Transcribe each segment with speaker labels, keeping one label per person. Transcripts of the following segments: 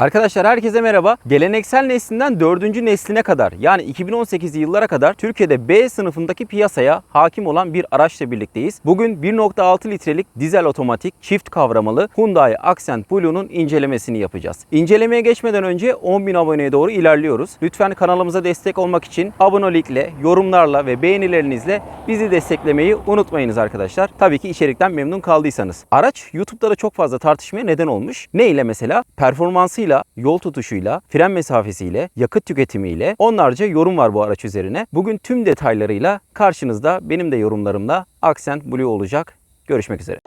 Speaker 1: Arkadaşlar herkese merhaba. Geleneksel neslinden dördüncü nesline kadar yani 2018'li yıllara kadar Türkiye'de B sınıfındaki piyasaya hakim olan bir araçla birlikteyiz. Bugün 1.6 litrelik dizel otomatik çift kavramalı Hyundai Accent Blue'nun incelemesini yapacağız. İncelemeye geçmeden önce 10.000 aboneye doğru ilerliyoruz. Lütfen kanalımıza destek olmak için abonelikle, yorumlarla ve beğenilerinizle bizi desteklemeyi unutmayınız arkadaşlar. Tabii ki içerikten memnun kaldıysanız. Araç YouTube'da da çok fazla tartışmaya neden olmuş. Ne ile mesela? Performansıyla, yol tutuşuyla, fren mesafesiyle, yakıt tüketimiyle onlarca yorum var bu araç üzerine. Bugün tüm detaylarıyla karşınızda benim de yorumlarımla Accent Blue olacak. Görüşmek üzere.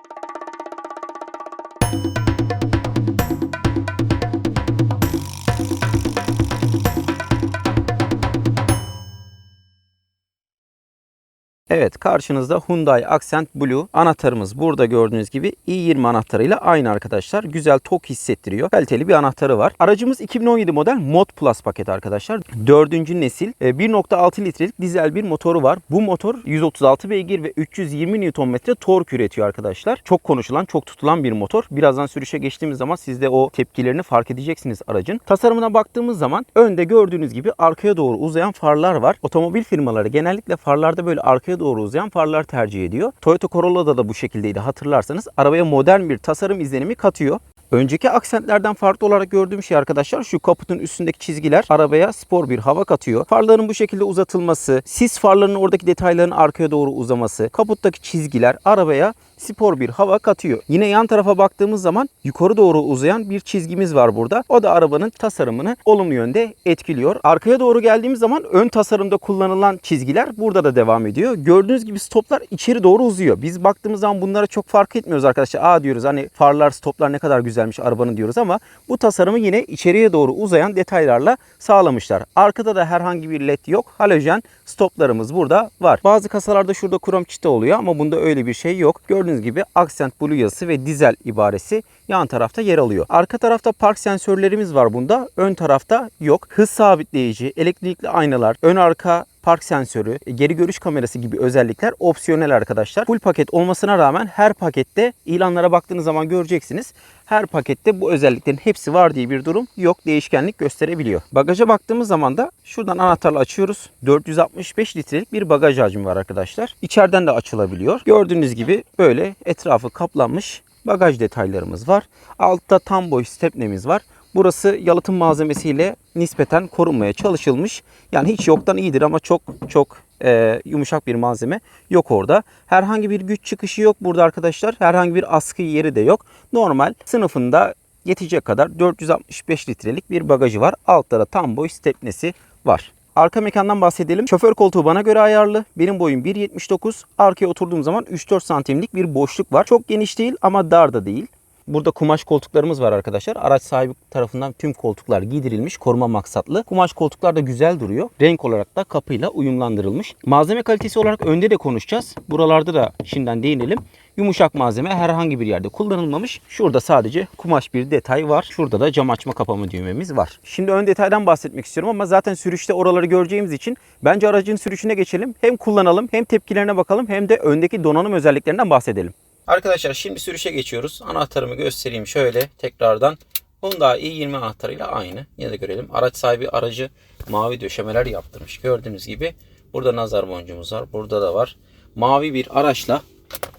Speaker 1: Evet karşınızda Hyundai Accent Blue anahtarımız burada gördüğünüz gibi i20 anahtarıyla aynı arkadaşlar. Güzel tok hissettiriyor. Kaliteli bir anahtarı var. Aracımız 2017 model Mod Plus paket arkadaşlar. Dördüncü nesil e, 1.6 litrelik dizel bir motoru var. Bu motor 136 beygir ve 320 Nm tork üretiyor arkadaşlar. Çok konuşulan, çok tutulan bir motor. Birazdan sürüşe geçtiğimiz zaman siz de o tepkilerini fark edeceksiniz aracın. Tasarımına baktığımız zaman önde gördüğünüz gibi arkaya doğru uzayan farlar var. Otomobil firmaları genellikle farlarda böyle arkaya doğru uzayan farlar tercih ediyor. Toyota Corolla'da da bu şekildeydi hatırlarsanız. Arabaya modern bir tasarım izlenimi katıyor. Önceki aksentlerden farklı olarak gördüğüm şey arkadaşlar şu kaputun üstündeki çizgiler arabaya spor bir hava katıyor. Farların bu şekilde uzatılması, sis farlarının oradaki detayların arkaya doğru uzaması, kaputtaki çizgiler arabaya spor bir hava katıyor. Yine yan tarafa baktığımız zaman yukarı doğru uzayan bir çizgimiz var burada. O da arabanın tasarımını olumlu yönde etkiliyor. Arkaya doğru geldiğimiz zaman ön tasarımda kullanılan çizgiler burada da devam ediyor. Gördüğünüz gibi stoplar içeri doğru uzuyor. Biz baktığımız zaman bunlara çok fark etmiyoruz arkadaşlar. Aa diyoruz hani farlar stoplar ne kadar güzelmiş arabanın diyoruz ama bu tasarımı yine içeriye doğru uzayan detaylarla sağlamışlar. Arkada da herhangi bir led yok. Halojen stoplarımız burada var. Bazı kasalarda şurada krom çite oluyor ama bunda öyle bir şey yok. Gördüğünüz gibi Accent Blue yazısı ve dizel ibaresi yan tarafta yer alıyor. Arka tarafta park sensörlerimiz var bunda. Ön tarafta yok. Hız sabitleyici, elektrikli aynalar, ön arka park sensörü, geri görüş kamerası gibi özellikler opsiyonel arkadaşlar. Full paket olmasına rağmen her pakette ilanlara baktığınız zaman göreceksiniz. Her pakette bu özelliklerin hepsi var diye bir durum yok. Değişkenlik gösterebiliyor. Bagaja baktığımız zaman da şuradan anahtarla açıyoruz. 465 litrelik bir bagaj hacmi var arkadaşlar. İçeriden de açılabiliyor. Gördüğünüz gibi böyle etrafı kaplanmış bagaj detaylarımız var. Altta tam boy stepnemiz var. Burası yalıtım malzemesiyle nispeten korunmaya çalışılmış. Yani hiç yoktan iyidir ama çok çok e, yumuşak bir malzeme yok orada. Herhangi bir güç çıkışı yok burada arkadaşlar. Herhangi bir askı yeri de yok. Normal sınıfında yetecek kadar 465 litrelik bir bagajı var. Altta da tam boy stepnesi var. Arka mekandan bahsedelim. Şoför koltuğu bana göre ayarlı. Benim boyum 1.79. Arkaya oturduğum zaman 3-4 santimlik bir boşluk var. Çok geniş değil ama dar da değil. Burada kumaş koltuklarımız var arkadaşlar. Araç sahibi tarafından tüm koltuklar giydirilmiş koruma maksatlı. Kumaş koltuklar da güzel duruyor. Renk olarak da kapıyla uyumlandırılmış. Malzeme kalitesi olarak önde de konuşacağız. Buralarda da şimdiden değinelim. Yumuşak malzeme herhangi bir yerde kullanılmamış. Şurada sadece kumaş bir detay var. Şurada da cam açma kapama düğmemiz var. Şimdi ön detaydan bahsetmek istiyorum ama zaten sürüşte oraları göreceğimiz için bence aracın sürüşüne geçelim. Hem kullanalım hem tepkilerine bakalım hem de öndeki donanım özelliklerinden bahsedelim. Arkadaşlar şimdi sürüşe geçiyoruz. Anahtarımı göstereyim şöyle tekrardan. Hyundai i20 anahtarıyla aynı. Yine de görelim. Araç sahibi aracı mavi döşemeler yaptırmış. Gördüğünüz gibi burada nazar boncuğumuz var. Burada da var. Mavi bir araçla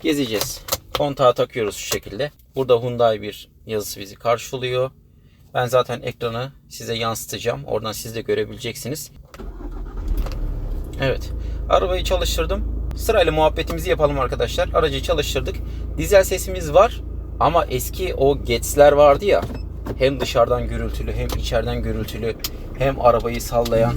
Speaker 1: gezeceğiz. Kontağı takıyoruz şu şekilde. Burada Hyundai bir yazısı bizi karşılıyor. Ben zaten ekranı size yansıtacağım. Oradan siz de görebileceksiniz. Evet. Arabayı çalıştırdım. Sırayla muhabbetimizi yapalım arkadaşlar. Aracı çalıştırdık. Dizel sesimiz var. Ama eski o Getz'ler vardı ya. Hem dışarıdan gürültülü hem içeriden gürültülü hem arabayı sallayan.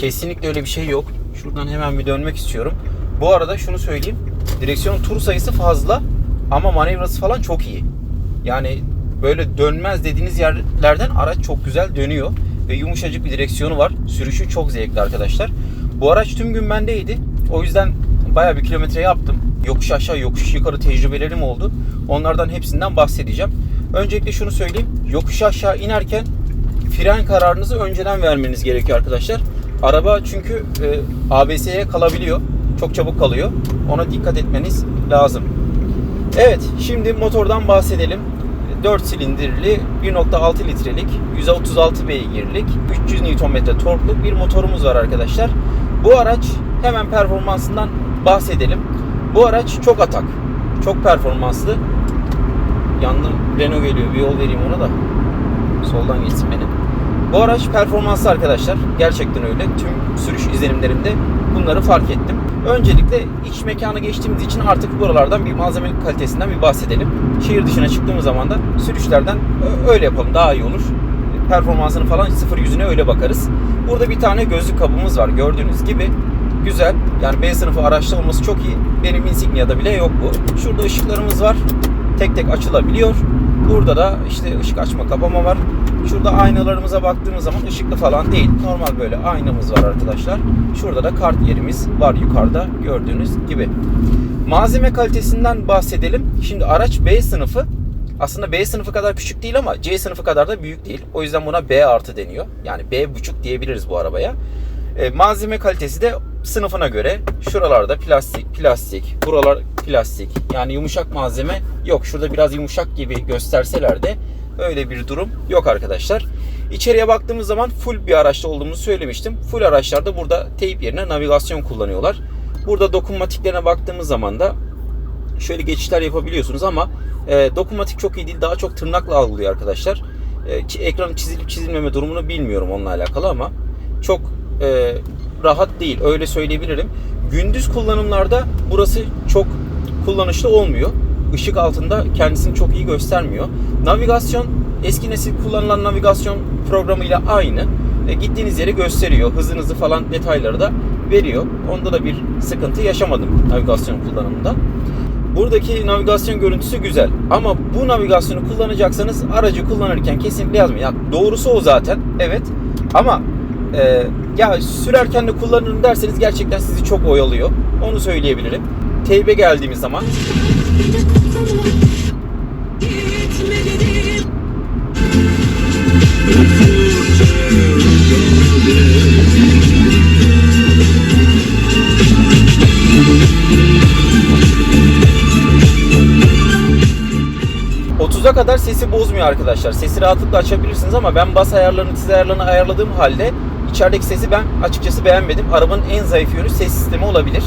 Speaker 1: Kesinlikle öyle bir şey yok. Şuradan hemen bir dönmek istiyorum. Bu arada şunu söyleyeyim. Direksiyonun tur sayısı fazla ama manevrası falan çok iyi. Yani böyle dönmez dediğiniz yerlerden araç çok güzel dönüyor ve yumuşacık bir direksiyonu var. Sürüşü çok zevkli arkadaşlar. Bu araç tüm gün bendeydi. O yüzden bayağı bir kilometre yaptım. Yokuş aşağı yokuş yukarı tecrübelerim oldu. Onlardan hepsinden bahsedeceğim. Öncelikle şunu söyleyeyim. Yokuş aşağı inerken fren kararınızı önceden vermeniz gerekiyor arkadaşlar. Araba çünkü e, ABS'ye kalabiliyor. Çok çabuk kalıyor. Ona dikkat etmeniz lazım. Evet, şimdi motordan bahsedelim. 4 silindirli 1.6 litrelik 136 beygirlik 300 Nm torkluk bir motorumuz var arkadaşlar. Bu araç hemen performansından bahsedelim. Bu araç çok atak. Çok performanslı. Yandım Renault geliyor. Bir yol vereyim ona da. Soldan geçsin benim. Bu araç performanslı arkadaşlar. Gerçekten öyle. Tüm sürüş izlenimlerimde bunları fark ettim. Öncelikle iç mekana geçtiğimiz için artık buralardan bir malzeme kalitesinden bir bahsedelim. Şehir dışına çıktığımız zaman da sürüşlerden öyle yapalım daha iyi olur. Performansını falan sıfır yüzüne öyle bakarız. Burada bir tane gözlük kabımız var gördüğünüz gibi. Güzel. Yani B sınıfı araçta olması çok iyi. Benim Insignia'da bile yok bu. Şurada ışıklarımız var. Tek tek açılabiliyor. Burada da işte ışık açma kapama var. Şurada aynalarımıza baktığımız zaman ışıklı falan değil. Normal böyle aynamız var arkadaşlar. Şurada da kart yerimiz var yukarıda gördüğünüz gibi. Malzeme kalitesinden bahsedelim. Şimdi araç B sınıfı. Aslında B sınıfı kadar küçük değil ama C sınıfı kadar da büyük değil. O yüzden buna B artı deniyor. Yani B buçuk diyebiliriz bu arabaya. E, malzeme kalitesi de sınıfına göre şuralarda plastik, plastik, buralar plastik. Yani yumuşak malzeme yok. Şurada biraz yumuşak gibi gösterseler de öyle bir durum yok arkadaşlar. İçeriye baktığımız zaman full bir araçta olduğumuzu söylemiştim. Full araçlarda burada teyp yerine navigasyon kullanıyorlar. Burada dokunmatiklerine baktığımız zaman da şöyle geçişler yapabiliyorsunuz ama e, dokunmatik çok iyi değil. Daha çok tırnakla algılıyor arkadaşlar. E, ekranın çizilip çizilmeme durumunu bilmiyorum onunla alakalı ama çok e, rahat değil. Öyle söyleyebilirim. Gündüz kullanımlarda burası çok kullanışlı olmuyor. Işık altında kendisini çok iyi göstermiyor. Navigasyon eski nesil kullanılan navigasyon programıyla aynı. E, gittiğiniz yeri gösteriyor. Hızınızı falan detayları da veriyor. Onda da bir sıkıntı yaşamadım navigasyon kullanımında. Buradaki navigasyon görüntüsü güzel. Ama bu navigasyonu kullanacaksanız aracı kullanırken kesinlikle yazmayın. Ya doğrusu o zaten. Evet. Ama e, ya sürerken de kullanırım derseniz gerçekten sizi çok oyalıyor. Onu söyleyebilirim. Teybe geldiğimiz zaman ...30'a kadar sesi bozmuyor arkadaşlar. Sesi rahatlıkla açabilirsiniz ama ben bas ayarlarını, tiz ayarlarını ayarladığım halde... ...içerideki sesi ben açıkçası beğenmedim. Arabanın en zayıf yönü ses sistemi olabilir.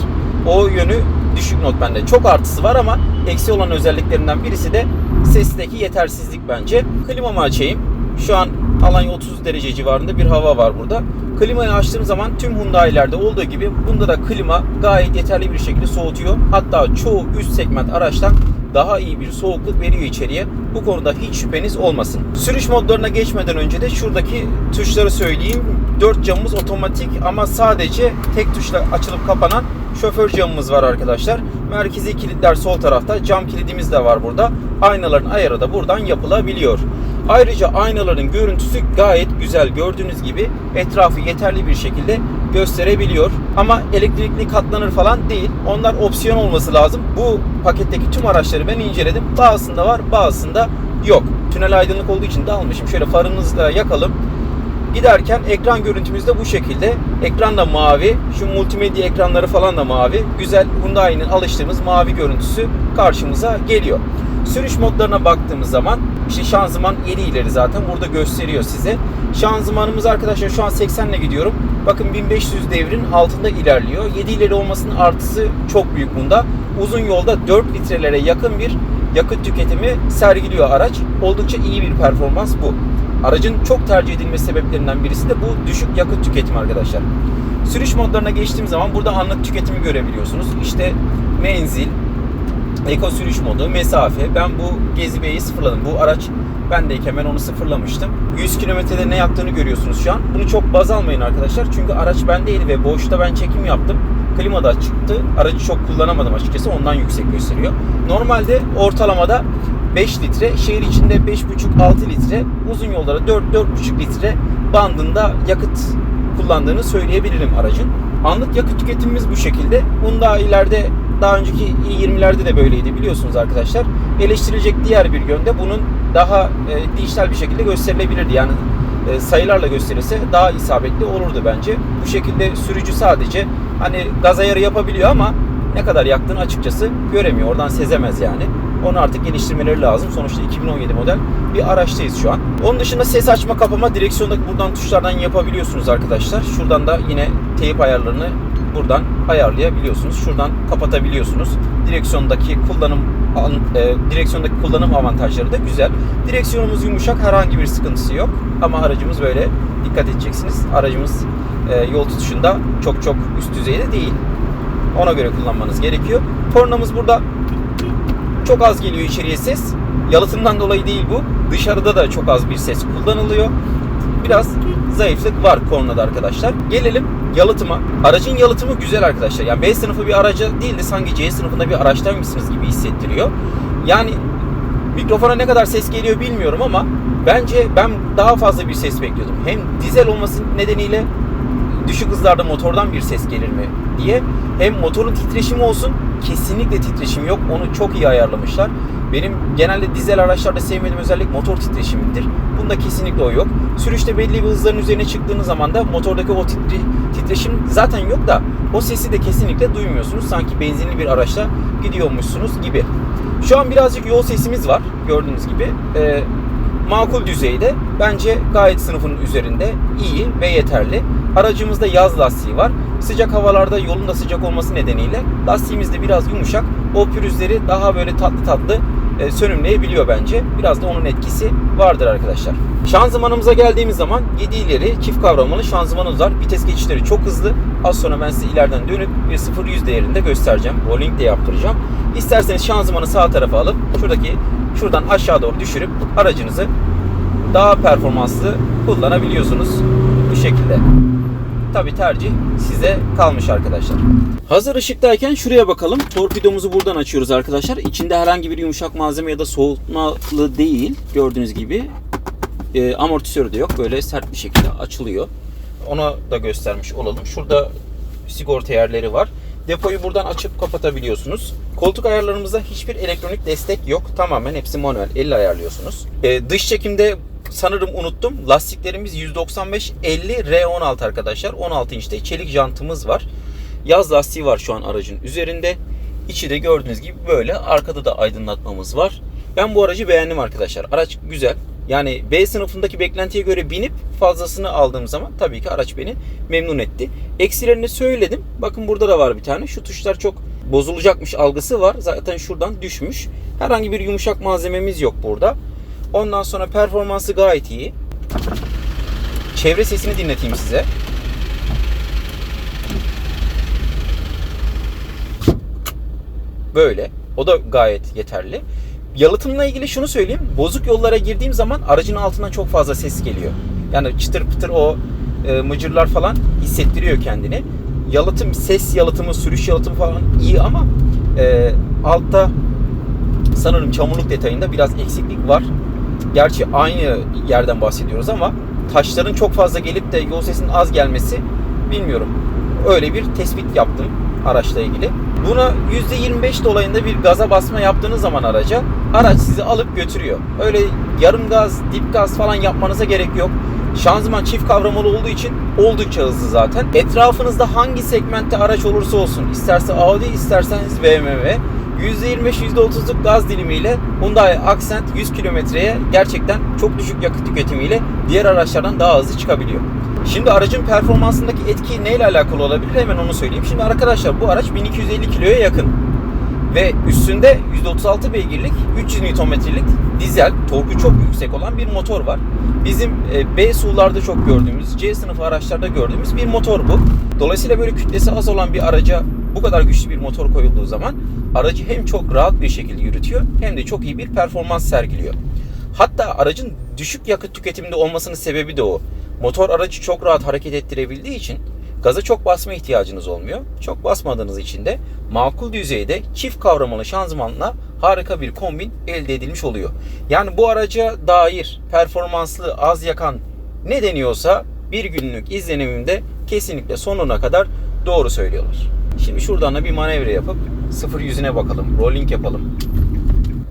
Speaker 1: O yönü düşük not bende. Çok artısı var ama eksi olan özelliklerinden birisi de sesteki yetersizlik bence. Klimamı açayım. Şu an Alanya 30 derece civarında bir hava var burada. Klimayı açtığım zaman tüm Hyundai'lerde olduğu gibi bunda da klima gayet yeterli bir şekilde soğutuyor. Hatta çoğu üst segment araçtan daha iyi bir soğukluk veriyor içeriye. Bu konuda hiç şüpheniz olmasın. Sürüş modlarına geçmeden önce de şuradaki tuşları söyleyeyim. 4 camımız otomatik ama sadece tek tuşla açılıp kapanan şoför camımız var arkadaşlar. Merkezi kilitler sol tarafta. Cam kilidimiz de var burada. Aynaların ayarı da buradan yapılabiliyor. Ayrıca aynaların görüntüsü gayet güzel. Gördüğünüz gibi etrafı yeterli bir şekilde gösterebiliyor. Ama elektrikli katlanır falan değil. Onlar opsiyon olması lazım. Bu paketteki tüm araçları ben inceledim. Bazısında var, bazısında yok. Tünel aydınlık olduğu için de almışım. Şöyle farınızla yakalım. Giderken ekran görüntümüz de bu şekilde. Ekran da mavi. Şu multimedya ekranları falan da mavi. Güzel Hyundai'nin alıştığımız mavi görüntüsü karşımıza geliyor. Sürüş modlarına baktığımız zaman işte şanzıman eri ileri zaten burada gösteriyor size. Şanzımanımız arkadaşlar şu an 80 ile gidiyorum. Bakın 1500 devrin altında ilerliyor. 7 ileri olmasının artısı çok büyük bunda. Uzun yolda 4 litrelere yakın bir yakıt tüketimi sergiliyor araç. Oldukça iyi bir performans bu. Aracın çok tercih edilmesi sebeplerinden birisi de bu düşük yakıt tüketimi arkadaşlar. Sürüş modlarına geçtiğim zaman burada anlık tüketimi görebiliyorsunuz. İşte menzil, eko sürüş modu, mesafe. Ben bu Gezi B'yi sıfırladım. Bu araç ben onu sıfırlamıştım. 100 kilometrede ne yaptığını görüyorsunuz şu an. Bunu çok baz almayın arkadaşlar. Çünkü araç bendeydi ve boşta ben çekim yaptım. Klima da çıktı. Aracı çok kullanamadım açıkçası. Ondan yüksek gösteriyor. Normalde ortalamada 5 litre, şehir içinde 5,5-6 litre, uzun yollara 4-4,5 litre bandında yakıt kullandığını söyleyebilirim aracın. Anlık yakıt tüketimimiz bu şekilde. Bunda ileride daha önceki i20'lerde de böyleydi biliyorsunuz arkadaşlar. Eleştirilecek diğer bir yönde bunun daha e, dijital bir şekilde gösterilebilirdi. Yani e, sayılarla gösterirse daha isabetli olurdu bence. Bu şekilde sürücü sadece hani gaz ayarı yapabiliyor ama ne kadar yaktığını açıkçası göremiyor. Oradan sezemez yani. Onu artık geliştirmeleri lazım. Sonuçta 2017 model bir araçtayız şu an. Onun dışında ses açma kapama direksiyondaki buradan tuşlardan yapabiliyorsunuz arkadaşlar. Şuradan da yine teyip ayarlarını buradan ayarlayabiliyorsunuz. Şuradan kapatabiliyorsunuz. Direksiyondaki kullanım e, direksiyondaki kullanım avantajları da güzel. Direksiyonumuz yumuşak, herhangi bir sıkıntısı yok. Ama aracımız böyle dikkat edeceksiniz. Aracımız e, yol tutuşunda çok çok üst düzeyde değil. Ona göre kullanmanız gerekiyor. Kornamız burada çok az geliyor içeriye ses. Yalıtımdan dolayı değil bu. Dışarıda da çok az bir ses kullanılıyor. Biraz zayıflık var kornada arkadaşlar. Gelelim yalıtıma. Aracın yalıtımı güzel arkadaşlar. Yani B sınıfı bir araca değil de sanki C sınıfında bir araçtaymışsınız gibi hissettiriyor. Yani mikrofona ne kadar ses geliyor bilmiyorum ama bence ben daha fazla bir ses bekliyordum. Hem dizel olması nedeniyle düşük hızlarda motordan bir ses gelir mi diye hem motorun titreşimi olsun kesinlikle titreşim yok. Onu çok iyi ayarlamışlar. Benim genelde dizel araçlarda sevmediğim özellik motor titreşimidir. Bunda kesinlikle o yok. Sürüşte belli bir hızların üzerine çıktığınız zaman da motordaki o titre, titreşim zaten yok da o sesi de kesinlikle duymuyorsunuz. Sanki benzinli bir araçla gidiyormuşsunuz gibi. Şu an birazcık yol sesimiz var gördüğünüz gibi. Ee, makul düzeyde. Bence gayet sınıfının üzerinde iyi ve yeterli. Aracımızda yaz lastiği var. Sıcak havalarda yolun da sıcak olması nedeniyle lastiğimiz de biraz yumuşak. O pürüzleri daha böyle tatlı tatlı e, sönümleyebiliyor bence. Biraz da onun etkisi vardır arkadaşlar. Şanzımanımıza geldiğimiz zaman 7 ileri çift kavramalı şanzımanımız var. Vites geçişleri çok hızlı. Az sonra ben size ileriden dönüp bir 0-100 değerinde göstereceğim. Rolling de yaptıracağım. İsterseniz şanzımanı sağ tarafa alıp şuradaki şuradan aşağı doğru düşürüp aracınızı daha performanslı kullanabiliyorsunuz bu şekilde. Tabi tercih size kalmış arkadaşlar. Hazır ışıktayken şuraya bakalım. Torpidomuzu buradan açıyoruz arkadaşlar. İçinde herhangi bir yumuşak malzeme ya da soğutmalı değil. Gördüğünüz gibi e, amortisörü de yok. Böyle sert bir şekilde açılıyor. Ona da göstermiş olalım. Şurada sigorta yerleri var. Depoyu buradan açıp kapatabiliyorsunuz. Koltuk ayarlarımızda hiçbir elektronik destek yok. Tamamen hepsi manuel. Elle ayarlıyorsunuz. E, dış çekimde sanırım unuttum. Lastiklerimiz 195 50 R16 arkadaşlar. 16 inçte çelik jantımız var. Yaz lastiği var şu an aracın üzerinde. İçi de gördüğünüz gibi böyle. Arkada da aydınlatmamız var. Ben bu aracı beğendim arkadaşlar. Araç güzel. Yani B sınıfındaki beklentiye göre binip fazlasını aldığım zaman tabii ki araç beni memnun etti. Eksilerini söyledim. Bakın burada da var bir tane. Şu tuşlar çok bozulacakmış algısı var. Zaten şuradan düşmüş. Herhangi bir yumuşak malzememiz yok burada. Ondan sonra performansı gayet iyi. Çevre sesini dinleteyim size. Böyle. O da gayet yeterli. Yalıtımla ilgili şunu söyleyeyim. Bozuk yollara girdiğim zaman aracın altından çok fazla ses geliyor. Yani çıtır pıtır o e, mıcırlar falan hissettiriyor kendini. Yalıtım, ses yalıtımı, sürüş yalıtımı falan iyi ama e, altta sanırım çamurluk detayında biraz eksiklik var. Gerçi aynı yerden bahsediyoruz ama taşların çok fazla gelip de yol sesinin az gelmesi bilmiyorum. Öyle bir tespit yaptım araçla ilgili. Buna %25 dolayında bir gaza basma yaptığınız zaman araca araç sizi alıp götürüyor. Öyle yarım gaz, dip gaz falan yapmanıza gerek yok. Şanzıman çift kavramalı olduğu için oldukça hızlı zaten. Etrafınızda hangi segmentte araç olursa olsun, isterse Audi, isterseniz BMW, %25-%30'luk gaz dilimiyle Hyundai Accent 100 kilometreye gerçekten çok düşük yakıt tüketimiyle diğer araçlardan daha hızlı çıkabiliyor. Şimdi aracın performansındaki etki neyle alakalı olabilir hemen onu söyleyeyim. Şimdi arkadaşlar bu araç 1250 kiloya yakın. Ve üstünde 136 beygirlik 300 Nm'lik dizel torku çok yüksek olan bir motor var. Bizim e, B SUV'larda çok gördüğümüz, C sınıfı araçlarda gördüğümüz bir motor bu. Dolayısıyla böyle kütlesi az olan bir araca bu kadar güçlü bir motor koyulduğu zaman aracı hem çok rahat bir şekilde yürütüyor hem de çok iyi bir performans sergiliyor. Hatta aracın düşük yakıt tüketiminde olmasının sebebi de o. Motor aracı çok rahat hareket ettirebildiği için gaza çok basma ihtiyacınız olmuyor. Çok basmadığınız için de makul düzeyde çift kavramalı şanzımanla harika bir kombin elde edilmiş oluyor. Yani bu araca dair performanslı az yakan ne deniyorsa bir günlük izlenimimde kesinlikle sonuna kadar doğru söylüyorlar. Şimdi şuradan da bir manevra yapıp sıfır yüzüne bakalım. Rolling yapalım.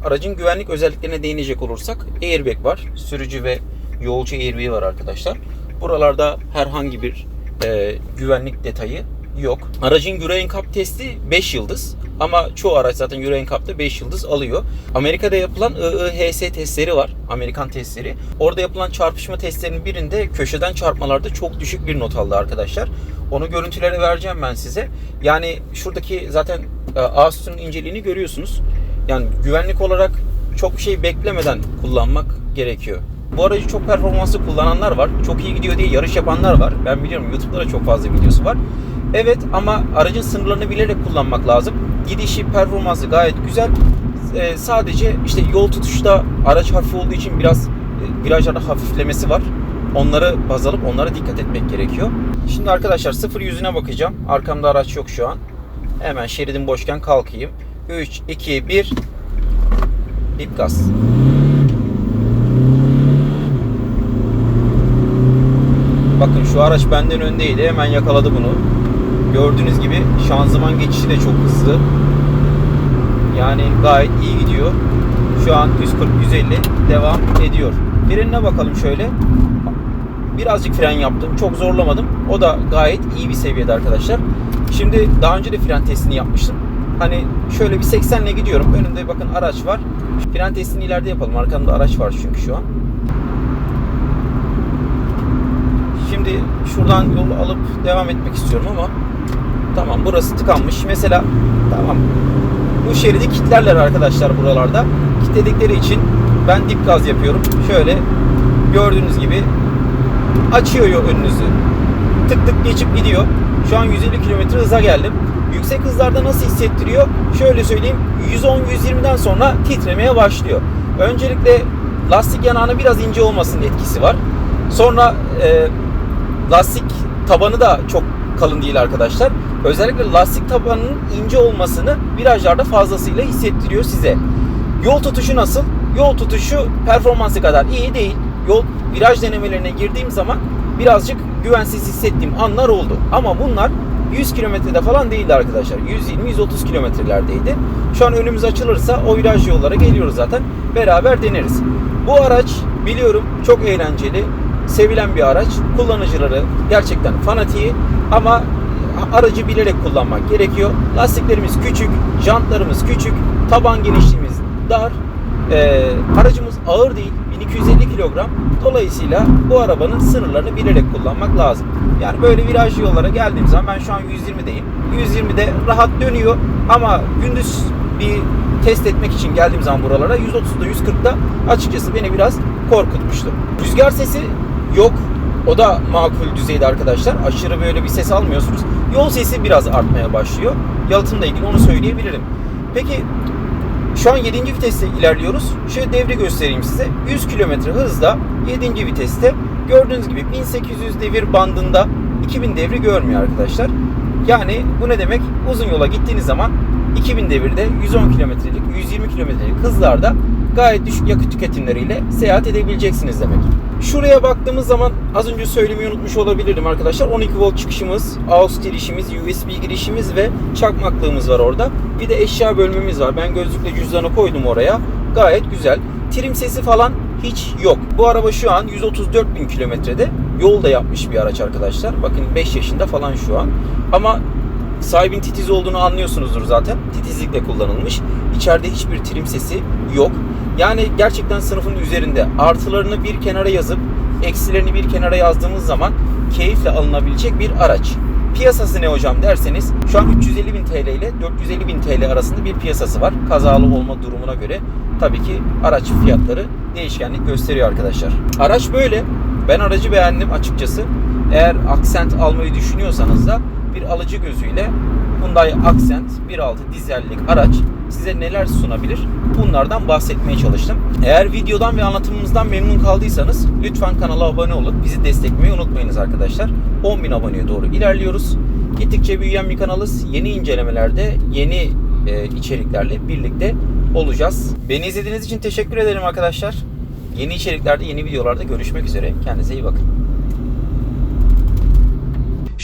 Speaker 1: Aracın güvenlik özelliklerine değinecek olursak airbag var. Sürücü ve yolcu airbag'i var arkadaşlar. Buralarda herhangi bir e, güvenlik detayı yok. Aracın Euro NCAP testi 5 yıldız. Ama çoğu araç zaten Euro NCAP'ta 5 yıldız alıyor. Amerika'da yapılan IIHS testleri var. Amerikan testleri. Orada yapılan çarpışma testlerinin birinde köşeden çarpmalarda çok düşük bir not aldı arkadaşlar. Onu görüntülere vereceğim ben size. Yani şuradaki zaten e, A sütunun inceliğini görüyorsunuz. Yani güvenlik olarak çok bir şey beklemeden kullanmak gerekiyor. Bu aracı çok performanslı kullananlar var. Çok iyi gidiyor diye yarış yapanlar var. Ben biliyorum YouTube'da da çok fazla videosu var. Evet ama aracın sınırlarını bilerek kullanmak lazım. Gidişi, performansı gayet güzel. Ee, sadece işte yol tutuşta araç hafif olduğu için biraz e, virajlarda hafiflemesi var. Onları baz alıp onlara dikkat etmek gerekiyor. Şimdi arkadaşlar sıfır yüzüne bakacağım. Arkamda araç yok şu an. Hemen şeridim boşken kalkayım. 3, 2, 1. Dip gaz. Bakın şu araç benden öndeydi. Hemen yakaladı bunu. Gördüğünüz gibi şanzıman geçişi de çok hızlı. Yani gayet iyi gidiyor. Şu an 140-150 devam ediyor. Frenine bakalım şöyle. Birazcık fren yaptım. Çok zorlamadım. O da gayet iyi bir seviyede arkadaşlar. Şimdi daha önce de fren testini yapmıştım. Hani şöyle bir 80 ile gidiyorum. Önümde bakın araç var. Fren testini ileride yapalım. Arkamda araç var çünkü şu an. Şimdi şuradan yolu alıp devam etmek istiyorum ama tamam burası tıkanmış. Mesela tamam bu şeridi kilitlerler arkadaşlar buralarda. Kilitledikleri için ben dip gaz yapıyorum. Şöyle gördüğünüz gibi açıyor önünüzü. Tık tık geçip gidiyor. Şu an 150 km hıza geldim. Yüksek hızlarda nasıl hissettiriyor? Şöyle söyleyeyim. 110-120'den sonra titremeye başlıyor. Öncelikle lastik yanağının biraz ince olmasının etkisi var. Sonra e, lastik tabanı da çok kalın değil arkadaşlar. Özellikle lastik tabanının ince olmasını virajlarda fazlasıyla hissettiriyor size. Yol tutuşu nasıl? Yol tutuşu performansı kadar iyi değil. Yol viraj denemelerine girdiğim zaman birazcık güvensiz hissettiğim anlar oldu. Ama bunlar 100 kilometrede falan değildi arkadaşlar. 120-130 kilometrelerdeydi. Şu an önümüz açılırsa o viraj yollara geliyoruz zaten. Beraber deneriz. Bu araç biliyorum çok eğlenceli sevilen bir araç. Kullanıcıları gerçekten fanatiği ama aracı bilerek kullanmak gerekiyor. Lastiklerimiz küçük, jantlarımız küçük, taban genişliğimiz dar. Ee, aracımız ağır değil, 1250 kilogram. Dolayısıyla bu arabanın sınırlarını bilerek kullanmak lazım. Yani böyle viraj yollara geldiğim zaman ben şu an 120'deyim. 120'de rahat dönüyor ama gündüz bir test etmek için geldiğim zaman buralara 130'da 140'da açıkçası beni biraz korkutmuştu. Rüzgar sesi yok. O da makul düzeyde arkadaşlar. Aşırı böyle bir ses almıyorsunuz. Yol sesi biraz artmaya başlıyor. Yalıtımla ilgili onu söyleyebilirim. Peki şu an 7. viteste ilerliyoruz. Şöyle devre göstereyim size. 100 km hızda 7. viteste gördüğünüz gibi 1800 devir bandında 2000 devri görmüyor arkadaşlar. Yani bu ne demek? Uzun yola gittiğiniz zaman 2000 devirde 110 kilometrelik, 120 kilometrelik hızlarda gayet düşük yakıt tüketimleriyle seyahat edebileceksiniz demek. Şuraya baktığımız zaman az önce söylemeyi unutmuş olabilirim arkadaşlar. 12 volt çıkışımız, AUX girişimiz, USB girişimiz ve çakmaklığımız var orada. Bir de eşya bölmemiz var. Ben gözlükle cüzdanı koydum oraya. Gayet güzel. Trim sesi falan hiç yok. Bu araba şu an 134 bin kilometrede yolda yapmış bir araç arkadaşlar. Bakın 5 yaşında falan şu an. Ama sahibin titiz olduğunu anlıyorsunuzdur zaten. Titizlikle kullanılmış. İçeride hiçbir trim sesi yok. Yani gerçekten sınıfın üzerinde artılarını bir kenara yazıp eksilerini bir kenara yazdığımız zaman keyifle alınabilecek bir araç. Piyasası ne hocam derseniz şu an 350 bin TL ile 450 bin TL arasında bir piyasası var. Kazalı olma durumuna göre tabii ki araç fiyatları değişkenlik gösteriyor arkadaşlar. Araç böyle. Ben aracı beğendim açıkçası. Eğer Accent almayı düşünüyorsanız da bir alıcı gözüyle Hyundai Accent 1.6 dizellik araç size neler sunabilir? Bunlardan bahsetmeye çalıştım. Eğer videodan ve anlatımımızdan memnun kaldıysanız lütfen kanala abone olup bizi desteklemeyi unutmayınız arkadaşlar. 10.000 aboneye doğru ilerliyoruz. Gittikçe büyüyen bir kanalız. Yeni incelemelerde, yeni e, içeriklerle birlikte olacağız. Beni izlediğiniz için teşekkür ederim arkadaşlar. Yeni içeriklerde, yeni videolarda görüşmek üzere. Kendinize iyi bakın.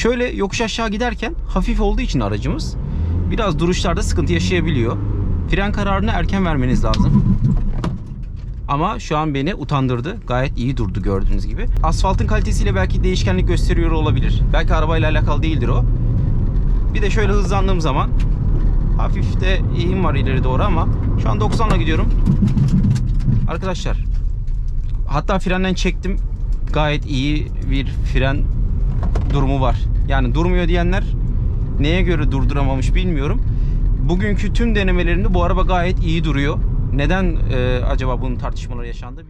Speaker 1: Şöyle yokuş aşağı giderken hafif olduğu için aracımız biraz duruşlarda sıkıntı yaşayabiliyor. Fren kararını erken vermeniz lazım. Ama şu an beni utandırdı. Gayet iyi durdu gördüğünüz gibi. Asfaltın kalitesiyle belki değişkenlik gösteriyor olabilir. Belki arabayla alakalı değildir o. Bir de şöyle hızlandığım zaman Hafif de eğim var ileri doğru ama şu an 90'la gidiyorum. Arkadaşlar hatta frenden çektim. Gayet iyi bir fren durumu var. Yani durmuyor diyenler neye göre durduramamış bilmiyorum. Bugünkü tüm denemelerinde bu araba gayet iyi duruyor. Neden e, acaba bunun tartışmaları yaşandı.